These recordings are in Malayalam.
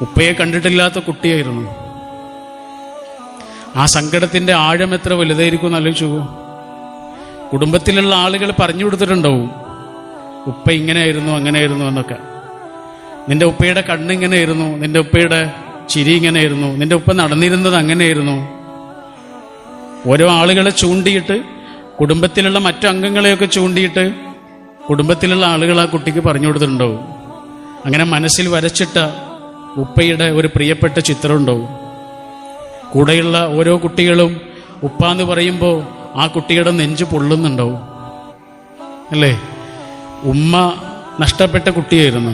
ഉപ്പയെ കണ്ടിട്ടില്ലാത്ത കുട്ടിയായിരുന്നു. ആ സങ്കടത്തിന്റെ ആഴം എത്ര വലുതായിരിക്കും എന്ന് ആലോചിച്ചു കുടുംബത്തിലുള്ള ആളുകൾ പറഞ്ഞു കൊടുത്തിട്ടുണ്ടാവും ഉപ്പ ഇങ്ങനെയായിരുന്നു അങ്ങനെയായിരുന്നു എന്നൊക്കെ. നിന്റെ ഉപ്പയുടെ കണ്ണിങ്ങനെയായിരുന്നു നിന്റെ ഉപ്പയുടെ ചിരി ഇങ്ങനെയായിരുന്നു നിന്റെ ഉപ്പ നടന്നിരുന്നത് അങ്ങനെയായിരുന്നു. ഓരോ ആളുകളെ ചൂണ്ടിയിട്ട് കുടുംബത്തിലുള്ള മറ്റു അംഗങ്ങളെയൊക്കെ ചൂണ്ടിയിട്ട് കുടുംബത്തിലുള്ള ആളുകൾ ആ കുട്ടിക്ക് പറഞ്ഞു കൊടുത്തിട്ടുണ്ടാവും. അങ്ങനെ മനസ്സിൽ വരച്ചിട്ട ഉപ്പയുടെ ഒരു പ്രിയപ്പെട്ട ചിത്രം ഉണ്ടാവും കൂടെയുള്ള ഓരോ കുട്ടികളും ഉപ്പ എന്ന് പറയുമ്പോൾ ആ കുട്ടിയുടെ നെഞ്ച് പൊള്ളുന്നുണ്ടാവും. അല്ലേ? ഉമ്മ നഷ്ടപ്പെട്ട കുട്ടിയായിരുന്നു.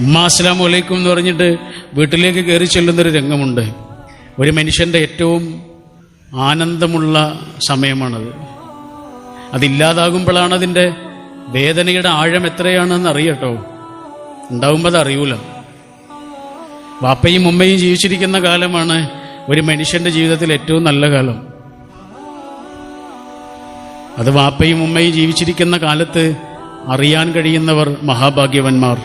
ഉമ്മ അസ്സലാമു അലൈക്കും എന്ന് പറഞ്ഞിട്ട് വീട്ടിലേക്ക് കയറി ചെല്ലുന്നൊരു രംഗമുണ്ട്. ഒരു മനുഷ്യന്റെ ഏറ്റവും ആനന്ദമുള്ള സമയമാണത്. അതില്ലാതാകുമ്പോഴാണ് അതിന്റെ വേദനയുടെ ആഴം എത്രയാണെന്ന് അറിയട്ടോ. ഉണ്ടാവുമ്പോൾ അത് അറിയൂല. വാപ്പയും ഉമ്മയും ജീവിച്ചിരിക്കുന്ന കാലമാണ് ഒരു മനുഷ്യന്റെ ജീവിതത്തിൽ ഏറ്റവും നല്ല കാലം. അത് വാപ്പയും ഉമ്മയും ജീവിച്ചിരിക്കുന്ന കാലത്ത് അറിയാൻ കഴിയുന്നവർ മഹാഭാഗ്യവന്മാർ.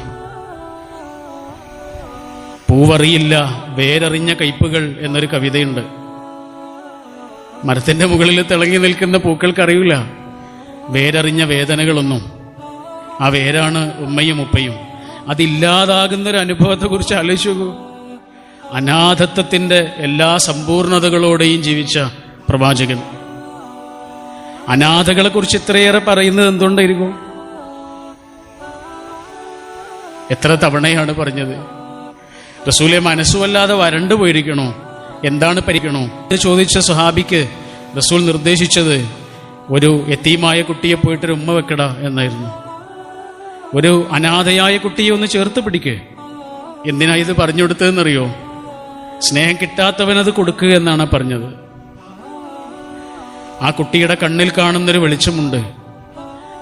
പൂവറിയില്ല വേരറിഞ്ഞ കയ്പുകൾ എന്നൊരു കവിതയുണ്ട്. മരത്തിന്റെ മുകളിൽ തിളങ്ങി നിൽക്കുന്ന പൂക്കൾക്കറിയില്ല വേരറിഞ്ഞ വേദനകളൊന്നും. ആ വേരാണ് ഉമ്മയും ഉപ്പയും. അതില്ലാതാകുന്ന ഒരു അനുഭവത്തെക്കുറിച്ച് ആലോചിച്ചു അനാഥത്വത്തിന്റെ എല്ലാ സമ്പൂർണതകളോടെയും ജീവിച്ച പ്രവാചകൻ. അനാഥകളെ കുറിച്ച് ഇത്രയേറെ പറയുന്നത് എന്തുകൊണ്ടായിരിക്കും? എത്ര തവണയാണ് പറഞ്ഞത്? റസൂലെ മനസ്സുമല്ലാതെ വരണ്ടു പോയിരിക്കണോ? എന്താണ് പരിക്കണോ എന്ന് ചോദിച്ച സുഹാബിക്ക് റസൂൽ നിർദ്ദേശിച്ചത് ഒരു എത്തീമായ കുട്ടിയെ പോയിട്ടൊരു ഉമ്മ വെക്കട എന്നായിരുന്നു. ഒരു അനാഥയായ കുട്ടിയെ ഒന്ന് ചേർത്ത് പിടിക്കേ. എന്തിനാ ഇത് പറഞ്ഞു കൊടുത്തതെന്നറിയോ? സ്നേഹം കിട്ടാത്തവനത് കൊടുക്കുക എന്നാണ് പറഞ്ഞത്. ആ കുട്ടിയുടെ കണ്ണിൽ കാണുന്നൊരു വെളിച്ചമുണ്ട്.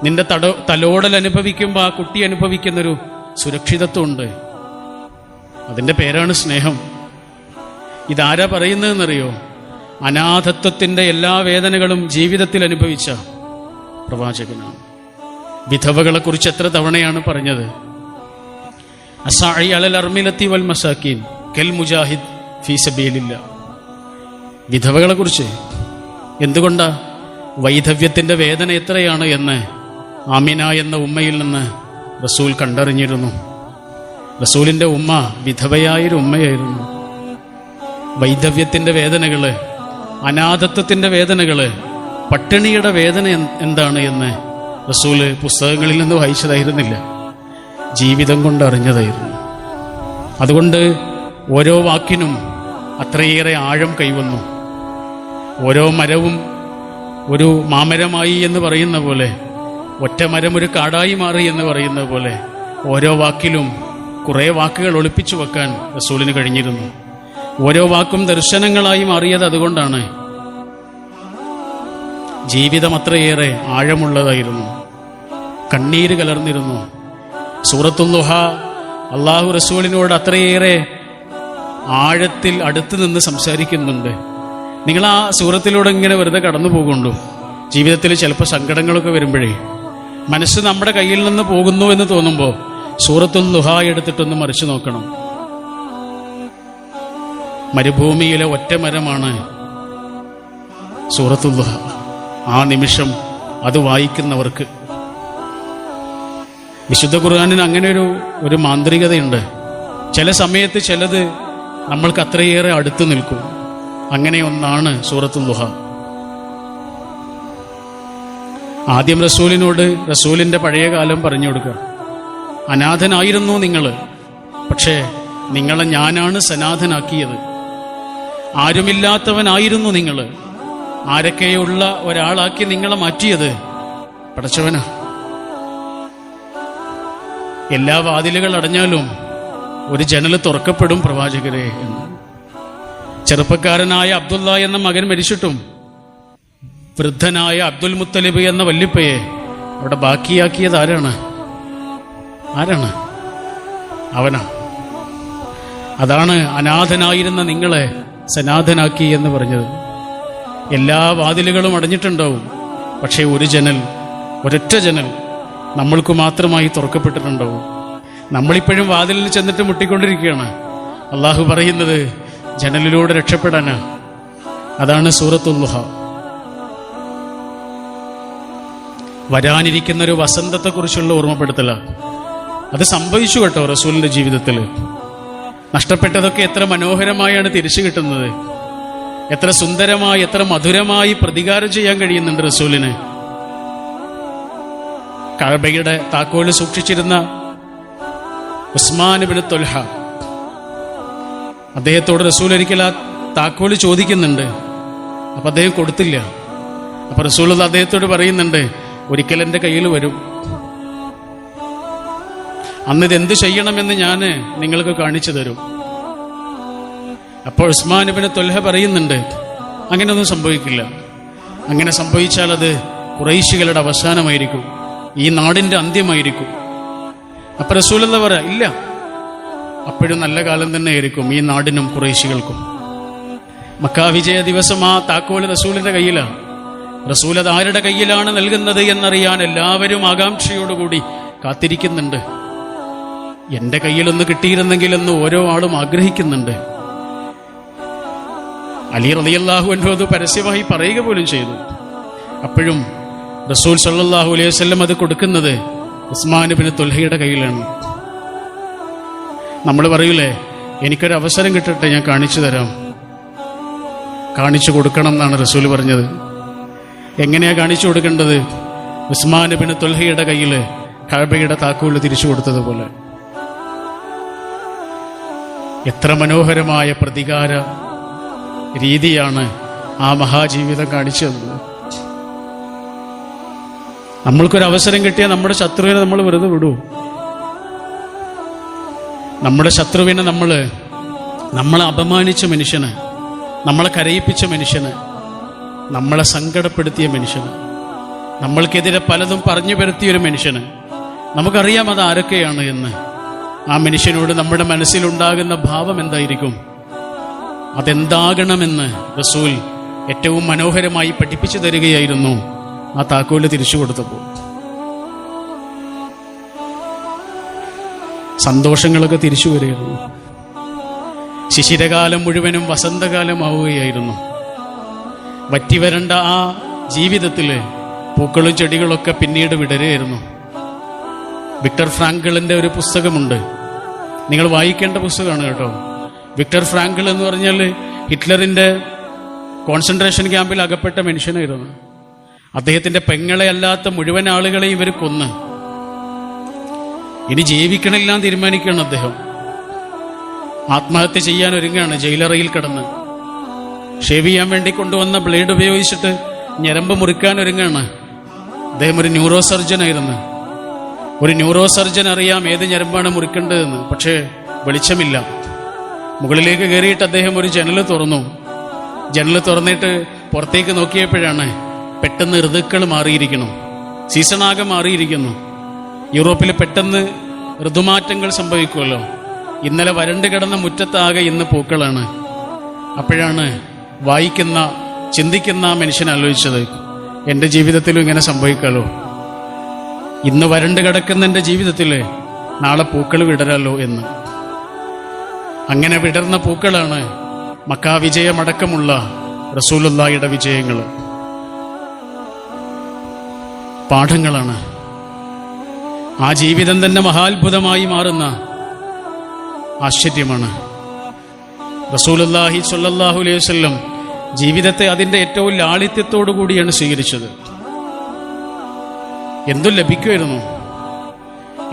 നിന്റെ തട തലോടൽ അനുഭവിക്കുമ്പോൾ ആ കുട്ടി അനുഭവിക്കുന്നൊരു സുരക്ഷിതത്വമുണ്ട്. അതിന്റെ പേരാണ് സ്നേഹം. ഇതാരാ പറയുന്നതെന്നറിയോ? അനാഥത്വത്തിന്റെ എല്ലാ വേദനകളും ജീവിതത്തിൽ അനുഭവിച്ച പ്രവാചകനാണ്. വിധവകളെ കുറിച്ച് എത്ര തവണയാണ് പറഞ്ഞത്? അസായി അലൽ അർമിലത്തി വൽ മുജാഹിദ് ഫീ വിധവകളെ കുറിച്ച് എന്തുകൊണ്ടാ വൈധവ്യത്തിന്റെ വേദന എത്രയാണ് എന്ന് ആമിന എന്ന ഉമ്മയിൽ നിന്ന് റസൂൽ കണ്ടറിഞ്ഞിരുന്നു. റസൂലിന്റെ ഉമ്മ വിധവയായൊരു ഉമ്മയായിരുന്നു. വൈധവ്യത്തിന്റെ വേദനകൾ അനാഥത്വത്തിന്റെ വേദനകൾ പട്ടിണിയുടെ വേദന എന്താണ് എന്ന് റസൂൽ പുസ്തകങ്ങളിൽ നിന്ന് വായിച്ചതായിരുന്നില്ല. ജീവിതം കൊണ്ട് അറിഞ്ഞതായിരുന്നു. അതുകൊണ്ട് ഓരോ വാക്കിനും അത്രയേറെ ആഴം കൈവന്നു. ഓരോ മരവും ഒരു മാമരമായി എന്ന് പറയുന്ന പോലെ ഒറ്റ മരം ഒരു കാടായി മാറി എന്ന് പറയുന്ന പോലെ ഓരോ വാക്കിലും കുറേ വാക്കുകൾ ഒളിപ്പിച്ചു വെക്കാൻ റസൂലിന് കഴിഞ്ഞിരുന്നു. ഓരോ വാക്കും ദർശനങ്ങളായി മാറിയത് അതുകൊണ്ടാണ്. ജീവിതം അത്രയേറെ ആഴമുള്ളതായിരുന്നു. കണ്ണീര് കലർന്നിരുന്നു. സൂറത്തുല്ലുഹ അള്ളാഹു റസൂലിനോട് അത്രയേറെ ആഴത്തിൽ അടുത്ത് നിന്ന് സംസാരിക്കുന്നുണ്ട്. നിങ്ങൾ ആ സൂറത്തിലൂടെ ഇങ്ങനെ വെറുതെ കടന്നു പോകുന്നുണ്ടോ ജീവിതത്തിൽ ചിലപ്പോൾ സങ്കടങ്ങളൊക്കെ വരുമ്പോഴേ. മനസ്സ് നമ്മുടെ കയ്യിൽ നിന്ന് പോകുന്നു എന്ന് തോന്നുമ്പോൾ സൂറത്തുൽ ലുഹ എടുത്തിട്ടൊന്ന് മറിച്ചു നോക്കണം. മരുഭൂമിയിലെ ഒറ്റ മരമാണ് സൂറത്തുൽ ലുഹ ആ നിമിഷം അത് വായിക്കുന്നവർക്ക് വിശുദ്ധ ഖുർആാനിന് അങ്ങനെ ഒരു ഒരു മാന്ത്രികതയുണ്ട്. ചില സമയത്ത് ചിലത് നമ്മൾക്ക് അത്രയേറെ അടുത്ത് നിൽക്കും. അങ്ങനെ ഒന്നാണ് സൂറത്തുൽ ദുഹ. ആദ്യം റസൂലിനോട് റസൂലിന്റെ പഴയ കാലം പറഞ്ഞു കൊടുക്കുക. അനാഥനായിരുന്നു നിങ്ങൾ പക്ഷേ നിങ്ങളെ ഞാനാണ് സനാഥനാക്കിയത് ആരുമില്ലാത്തവനായിരുന്നു നിങ്ങൾ. ആരൊക്കെയുള്ള ഒരാളാക്കി നിങ്ങളെ മാറ്റിയത്. പടച്ചവനാ. എല്ലാ വാതിലുകൾ അടഞ്ഞാലും ഒരു ജനൽ തുറക്കപ്പെടും പ്രവാചകരെ എന്ന്. ചെറുപ്പക്കാരനായ അബ്ദുള്ള എന്ന മകൻ മരിച്ചിട്ടും വൃദ്ധനായ അബ്ദുൽ മുത്തലിബ് എന്ന വല്ലിപ്പയെ അവിടെ ബാക്കിയാക്കിയത് ആരാണ്? ആരാണ്? അവനാ അതാണ് അനാഥനായിരുന്ന നിങ്ങളെ സനാഥനാക്കി എന്ന് പറഞ്ഞത്. എല്ലാ വാതിലുകളും അടഞ്ഞിട്ടുണ്ടാവും. പക്ഷേ ഒരു ജനൽ ഒരൊറ്റ ജനൽ നമ്മൾക്ക് മാത്രമായി തുറക്കപ്പെട്ടിട്ടുണ്ടാവും നമ്മളിപ്പോഴും വാതിലിൽ ചെന്നിട്ട് മുട്ടിക്കൊണ്ടിരിക്കുകയാണ്. അള്ളാഹു പറയുന്നത് ജനലിലൂടെ രക്ഷപ്പെടാനാ. അതാണ് സൂറത്തുല്ലുഹ വരാനിരിക്കുന്ന ഒരു വസന്തത്തെക്കുറിച്ചുള്ള ഓർമ്മപ്പെടുത്തല. അത് സംഭവിച്ചു കേട്ടോ റസൂലിന്റെ ജീവിതത്തിൽ. നഷ്ടപ്പെട്ടതൊക്കെ എത്ര മനോഹരമായാണ് തിരിച്ചു കിട്ടുന്നത്. എത്ര സുന്ദരമായി എത്ര മധുരമായി പ്രതികാരം ചെയ്യാൻ കഴിയുന്നുണ്ട് റസൂലിന്. കഴബയുടെ താക്കോൽ സൂക്ഷിച്ചിരുന്ന ഉസ്മാൻ തൊൽഹ. അദ്ദേഹത്തോട് റസൂൽ ഒരിക്കൽ ആ താക്കോൽ ചോദിക്കുന്നുണ്ട്. അപ്പൊ അദ്ദേഹം കൊടുത്തില്ല. അപ്പൊ റസൂൽ അത് അദ്ദേഹത്തോട് പറയുന്നുണ്ട് ഒരിക്കൽ എന്റെ കയ്യിൽ വരും. അന്ന് ഇത് എന്ത് ചെയ്യണമെന്ന് ഞാൻ നിങ്ങൾക്ക് കാണിച്ചു തരും. അപ്പോൾ ഉസ്മാൻ തൊൽഹ പറയുന്നുണ്ട് അങ്ങനെയൊന്നും സംഭവിക്കില്ല. അങ്ങനെ സംഭവിച്ചാൽ അത് കുറേശികളുടെ അവസാനമായിരിക്കും. ഈ നാടിന്റെ അന്ത്യമായിരിക്കും. അപ്പൊ റസൂൽ എന്താ പറയാ ഇല്ല. അപ്പോഴും നല്ല കാലം തന്നെ ആയിരിക്കും ഈ നാടിനും കുറേശികൾക്കും. മക്കാ വിജയ ദിവസം ആ താക്കോൽ റസൂലിന്റെ കയ്യിലാണ് റസൂൽ അത് ആരുടെ കയ്യിലാണ് നൽകുന്നത് എന്നറിയാൻ എല്ലാവരും ആകാംക്ഷയോടുകൂടി കാത്തിരിക്കുന്നുണ്ട്. എന്റെ കയ്യിലൊന്ന് കിട്ടിയിരുന്നെങ്കിൽ എന്ന് ഓരോ ആളും ആഗ്രഹിക്കുന്നുണ്ട്. അലി റലിയല്ലാഹു അൻഹു അത് പരസ്യമായി പറയുക പോലും ചെയ്തു. അപ്പോഴും റസൂൽ സല്ലാഹു അലൈഹി വസല്ലം അത് കൊടുക്കുന്നത് ഉസ്മാൻ ബിൻ തുൽഹയുടെ കയ്യിലാണ്. നമ്മൾ പറയൂലേ എനിക്കൊരു അവസരം കിട്ടട്ടെ ഞാൻ കാണിച്ചു തരാം. കാണിച്ചു കൊടുക്കണം എന്നാണ് റസൂൽ പറഞ്ഞത്. എങ്ങനെയാ കാണിച്ചു കൊടുക്കേണ്ടത്? ഉസ്മാൻ ബിൻ തുൽഹയുടെ കയ്യിൽ കഴബയുടെ താക്കോൽ തിരിച്ചു കൊടുത്തതുപോലെ. എത്ര മനോഹരമായ പ്രതികാര രീതിയാണ് ആ മഹാജീവിതം കാണിച്ചു തന്നത്. നമ്മൾക്കൊരു അവസരം കിട്ടിയാൽ നമ്മുടെ ശത്രുവിനെ നമ്മൾ വെറുതെ വിടൂ. നമ്മുടെ ശത്രുവിനെ നമ്മൾ നമ്മളെ അപമാനിച്ച മനുഷ്യന് നമ്മളെ കരയിപ്പിച്ച മനുഷ്യന് നമ്മളെ സങ്കടപ്പെടുത്തിയ മനുഷ്യന് നമ്മൾക്കെതിരെ പലതും പറഞ്ഞു പരത്തിയ ഒരു മനുഷ്യന്. നമുക്കറിയാം അത് ആരൊക്കെയാണ് എന്ന്. ആ മനുഷ്യനോട് നമ്മുടെ മനസ്സിലുണ്ടാകുന്ന ഭാവം എന്തായിരിക്കും? അതെന്താകണമെന്ന് റസൂൽ ഏറ്റവും മനോഹരമായി പഠിപ്പിച്ചു തരികയായിരുന്നു. ആ താക്കോൽ തിരിച്ചു കൊടുത്തപ്പോൾ സന്തോഷങ്ങളൊക്കെ തിരിച്ചു വരികയായിരുന്നു. ശിശിരകാലം മുഴുവനും വസന്തകാലം വസന്തകാലമാവുകയായിരുന്നു വറ്റിവരണ്ട ആ ജീവിതത്തിൽ പൂക്കളും ചെടികളൊക്കെ പിന്നീട് വിടരുകയായിരുന്നു. വിക്ടർ ഫ്രാങ്കിളിന്റെ ഒരു പുസ്തകമുണ്ട്. നിങ്ങൾ വായിക്കേണ്ട പുസ്തകമാണ് കേട്ടോ. വിക്ടർ ഫ്രാങ്കിൾ എന്ന് പറഞ്ഞാൽ ഹിറ്റ്ലറിന്റെ കോൺസെൻട്രേഷൻ ക്യാമ്പിൽ അകപ്പെട്ട മനുഷ്യനായിരുന്നു. അദ്ദേഹത്തിന്റെ പെങ്ങളെ അല്ലാത്ത മുഴുവൻ ആളുകളെയും ഇവർ കൊന്ന്. ഇനി ജീവിക്കണില്ല തീരുമാനിക്കുകയാണ് അദ്ദേഹം. ആത്മഹത്യ ചെയ്യാൻ ഒരുങ്ങാണ് ജയിലറയിൽ കിടന്ന്. ഷേവ് ചെയ്യാൻ വേണ്ടി കൊണ്ടുവന്ന ബ്ലേഡ് ഉപയോഗിച്ചിട്ട് ഞരമ്പ് മുറിക്കാൻ ഒരുങ്ങാണ് അദ്ദേഹം ഒരു ന്യൂറോ സർജൻ ആയിരുന്നു. ഒരു ന്യൂറോ സർജൻ അറിയാം ഏത് ഞരമ്പാണ് മുറിക്കേണ്ടതെന്ന് പക്ഷേ വെളിച്ചമില്ല. മുകളിലേക്ക് കയറിയിട്ട് അദ്ദേഹം ഒരു ജനൽ തുറന്നു. ജനൽ തുറന്നിട്ട് പുറത്തേക്ക് നോക്കിയപ്പോഴാണ് പെട്ടെന്ന് ഋതുക്കൾ മാറിയിരിക്കുന്നു. സീസണാകെ മാറിയിരിക്കുന്നു. യൂറോപ്പിൽ പെട്ടെന്ന് ഋതുമാറ്റങ്ങൾ സംഭവിക്കുമല്ലോ. ഇന്നലെ വരണ്ട് കിടന്ന മുറ്റത്താകെ ഇന്ന് പൂക്കളാണ്. അപ്പോഴാണ് വായിക്കുന്ന ചിന്തിക്കുന്ന മനുഷ്യൻ ആലോചിച്ചത് എന്റെ ജീവിതത്തിലും ഇങ്ങനെ സംഭവിക്കാലോ? ഇന്ന് വരണ്ട് കിടക്കുന്ന എന്റെ ജീവിതത്തിൽ നാളെ പൂക്കൾ വിടരാലോ എന്ന്. അങ്ങനെ വിടർന്ന പൂക്കളാണ് മക്കാവിജയമടക്കമുള്ള റസൂലുല്ലായുടെ വിജയങ്ങൾ പാഠങ്ങളാണ്. ആ ജീവിതം തന്നെ മഹാത്ഭുതമായി മാറുന്ന ആശ്ചര്യമാണ്. റസൂലല്ലാഹി സല്ലാഹു അലൈഹി വസല്ലം ജീവിതത്തെ അതിന്റെ ഏറ്റവും ലാളിത്യത്തോടു കൂടിയാണ് സ്വീകരിച്ചത്. എന്തു ലഭിക്കുമായിരുന്നു.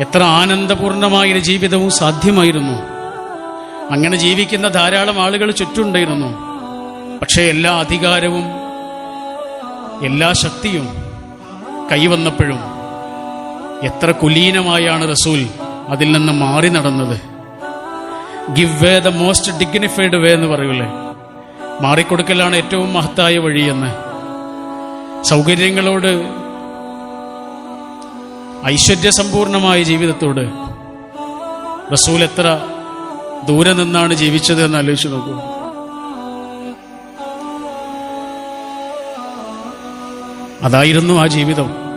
എത്ര ആനന്ദപൂർണമായൊരു ജീവിതവും സാധ്യമായിരുന്നു. അങ്ങനെ ജീവിക്കുന്ന ധാരാളം ആളുകൾ ചുറ്റുണ്ടായിരുന്നു പക്ഷേ എല്ലാ അധികാരവും എല്ലാ ശക്തിയും കൈവന്നപ്പോഴും എത്ര കുലീനമായാണ് റസൂൽ അതിൽ നിന്ന് മാറി നടന്നത്. Give way the most dignified way എന്ന് പറയൂലേ. മാറിക്കൊടുക്കലാണ് ഏറ്റവും മഹത്തായ വഴിയെന്ന് സൗകര്യങ്ങളോട് ഐശ്വര്യസമ്പൂർണമായ ജീവിതത്തോട് റസൂൽ എത്ര ദൂരെ നിന്നാണ് ജീവിച്ചത് എന്ന് ആലോചിച്ച് നോക്കൂ. അതായിരുന്നു ആ ജീവിതം.